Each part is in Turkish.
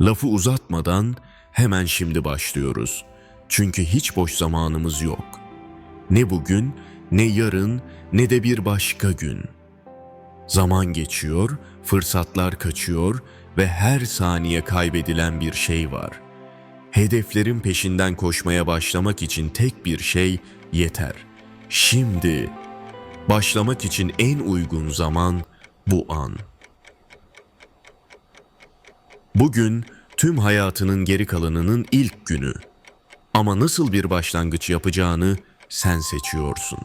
Lafı uzatmadan hemen şimdi başlıyoruz. Çünkü hiç boş zamanımız yok. Ne bugün, ne yarın, ne de bir başka gün. Zaman geçiyor, fırsatlar kaçıyor ve her saniye kaybedilen bir şey var. Hedeflerin peşinden koşmaya başlamak için tek bir şey yeter. Şimdi başlamak için en uygun zaman bu an. Bugün tüm hayatının geri kalanının ilk günü. Ama nasıl bir başlangıç yapacağını sen seçiyorsun.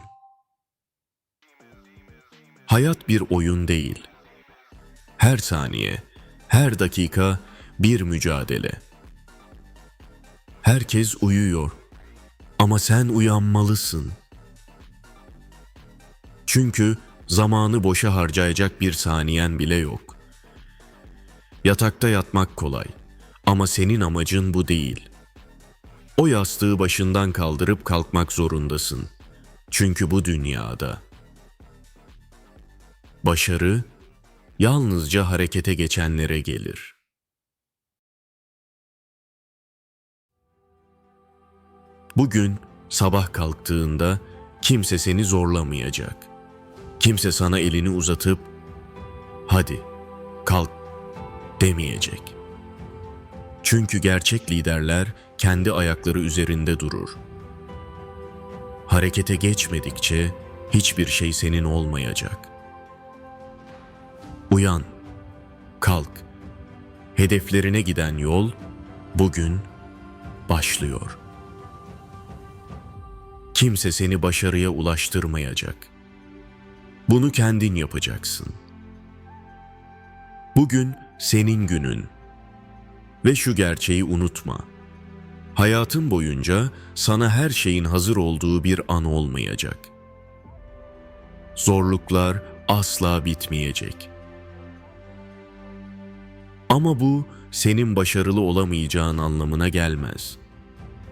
Hayat bir oyun değil. Her saniye, her dakika bir mücadele. Herkes uyuyor ama sen uyanmalısın. Çünkü zamanı boşa harcayacak bir saniyen bile yok. Yatakta yatmak kolay ama senin amacın bu değil. O yastığı başından kaldırıp kalkmak zorundasın. Çünkü bu dünyada başarı yalnızca harekete geçenlere gelir. Bugün sabah kalktığında kimse seni zorlamayacak. Kimse sana elini uzatıp hadi kalk demeyecek. Çünkü gerçek liderler kendi ayakları üzerinde durur. Harekete geçmedikçe hiçbir şey senin olmayacak. Uyan, kalk. Hedeflerine giden yol bugün başlıyor. Kimse seni başarıya ulaştırmayacak. Bunu kendin yapacaksın. Bugün senin günün. Ve şu gerçeği unutma. Hayatın boyunca sana her şeyin hazır olduğu bir an olmayacak. Zorluklar asla bitmeyecek. Ama bu senin başarılı olamayacağın anlamına gelmez.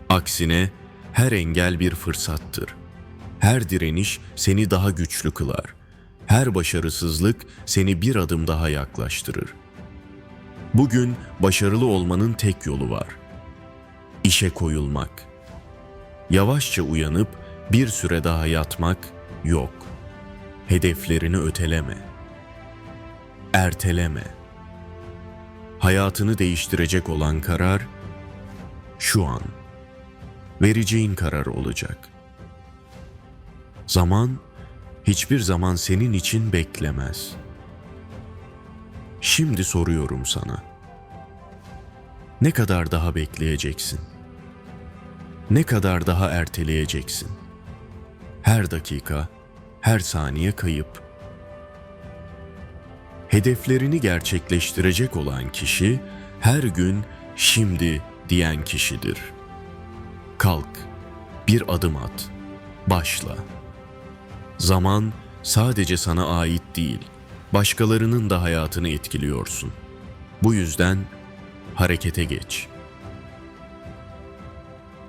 Aksine her engel bir fırsattır. Her direniş seni daha güçlü kılar. Her başarısızlık seni bir adım daha yaklaştırır. Bugün başarılı olmanın tek yolu var. İşe koyulmak. Yavaşça uyanıp bir süre daha yatmak yok. Hedeflerini öteleme. Erteleme. Hayatını değiştirecek olan karar şu an. Vereceğin karar olacak. Zaman hiçbir zaman senin için beklemez.'' Şimdi soruyorum sana. Ne kadar daha bekleyeceksin? Ne kadar daha erteleyeceksin? Her dakika, her saniye kayıp. Hedeflerini gerçekleştirecek olan kişi her gün şimdi diyen kişidir. Kalk, bir adım at, başla. Zaman sadece sana ait değil, başkalarının da hayatını etkiliyorsun. Bu yüzden harekete geç.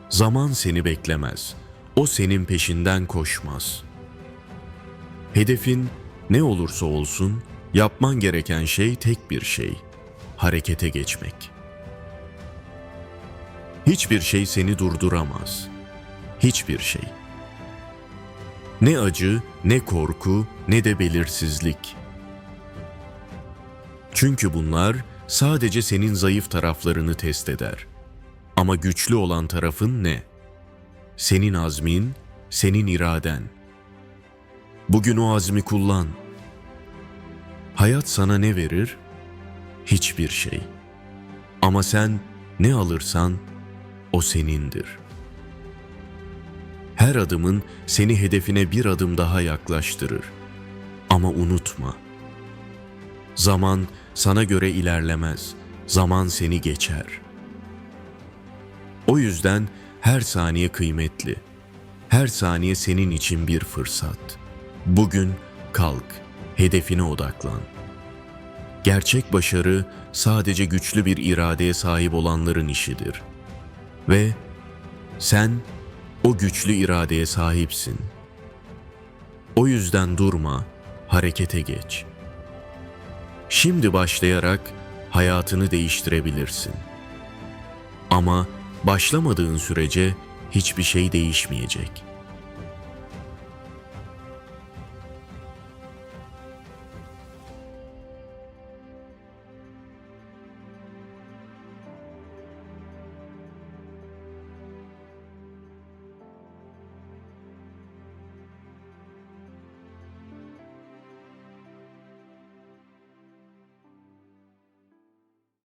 Zaman seni beklemez. O senin peşinden koşmaz. Hedefin ne olursa olsun yapman gereken şey tek bir şey. Harekete geçmek. Hiçbir şey seni durduramaz. Hiçbir şey. Ne acı, ne korku, ne de belirsizlik. Çünkü bunlar sadece senin zayıf taraflarını test eder. Ama güçlü olan tarafın ne? Senin azmin, senin iraden. Bugün o azmi kullan. Hayat sana ne verir? Hiçbir şey. Ama sen ne alırsan o senindir. Her adımın seni hedefine bir adım daha yaklaştırır. Ama unutma. Zaman sana göre ilerlemez. Zaman seni geçer. O yüzden her saniye kıymetli. Her saniye senin için bir fırsat. Bugün kalk, hedefine odaklan. Gerçek başarı sadece güçlü bir iradeye sahip olanların işidir. Ve sen o güçlü iradeye sahipsin. O yüzden durma, harekete geç.'' Şimdi başlayarak hayatını değiştirebilirsin. Ama başlamadığın sürece hiçbir şey değişmeyecek.